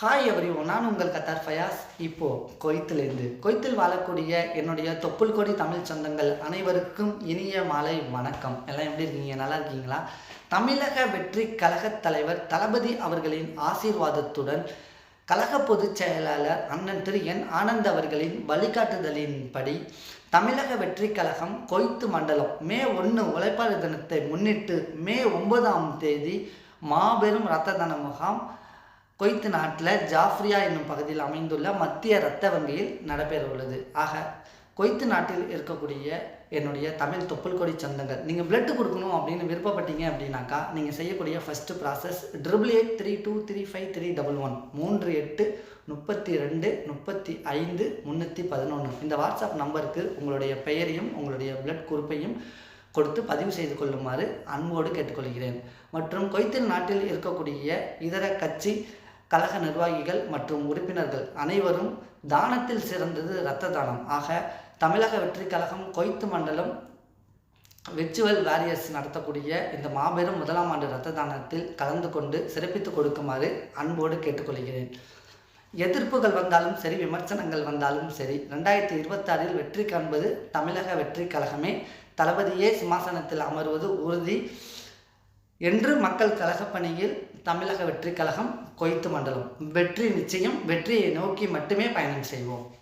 Hi every நான் உங்கள் Qatar Fayaz. இப்போ கொய்த்திலிருந்து. கொய்த்தில் வாழக்கூடிய என்னுடைய தொப்புள் கொடி தமிழ் சொந்தங்கள் அனைவருக்கும் இனிய மாலை வணக்கம். எல்லாம் எப்படி இருக்கீங்க? நல்லா இருக்கீங்களா? தமிழக வெற்றி கழகத் தலைவர் தளபதி அவர்களின் ஆசீர்வாதத்துடன் கழக பொதுச் செயலாளர் அண்ணன் திரு என் ஆனந்த் அவர்களின் வழிகாட்டுதலின்படி தமிழக வெற்றி கழகம் கொய்த்து மண்டலம் மே ஒன்று உழைப்பாளர் தினத்தை முன்னிட்டு மே ஒன்பதாம் தேதி மாபெரும் இரத்த தன முகாம் கொய்த்து நாட்டில் ஜாஃப்ரியா என்னும் பகுதியில் அமைந்துள்ள மத்திய இரத்த வங்கியில் நடைபெற உள்ளது ஆக கொய்த்து நாட்டில் இருக்கக்கூடிய என்னுடைய தமிழ் தொப்புள் கொடி சொந்தங்கள் நீங்கள் பிளட் கொடுக்கணும் அப்படின்னு விருப்பப்பட்டீங்க அப்படின்னாக்கா நீங்கள் செய்யக்கூடிய first process triple eight three two three five three double one மூன்று எட்டு முப்பத்தி ரெண்டு முப்பத்தி ஐந்து முந்நூற்றி பதினொன்று இந்த வாட்ஸ்அப் நம்பருக்கு உங்களுடைய பெயரையும் உங்களுடைய பிளட் குறிப்பையும் கொடுத்து பதிவு செய்து கொள்ளுமாறு அன்போடு கேட்டுக்கொள்கிறேன். மற்றும் கொய்த்தில் நாட்டில் இருக்கக்கூடிய இதர கட்சி கழக நிர்வாகிகள் மற்றும் உறுப்பினர்கள் அனைவரும் தானத்தில் சிறந்தது இரத்த தானம். ஆக தமிழக வெற்றி கழகம் கொய்த்து மண்டலம் விர்ச்சுவல் வாரியர்ஸ் நடத்தக்கூடிய இந்த மாபெரும் முதலாம் ஆண்டு இரத்த தானத்தில் கலந்து கொண்டு சிறப்பித்து கொடுக்குமாறு அன்போடு கேட்டுக்கொள்கிறேன். எதிர்ப்புகள் வந்தாலும் சரி விமர்சனங்கள் வந்தாலும் சரி ரெண்டாயிரத்தி இருபத்தாறில் வெற்றி காண்பது தமிழக வெற்றி கழகமே தளபதியே சிம்மாசனத்தில் அமர்வது உறுதி. என்று மக்கள் கழகப் பணியில் தமிழக வெற்றி கழகம் கொய்த்து மண்டலம். வெற்றி நிச்சயம் வெற்றியை நோக்கி மட்டுமே பயணம் செய்வோம்.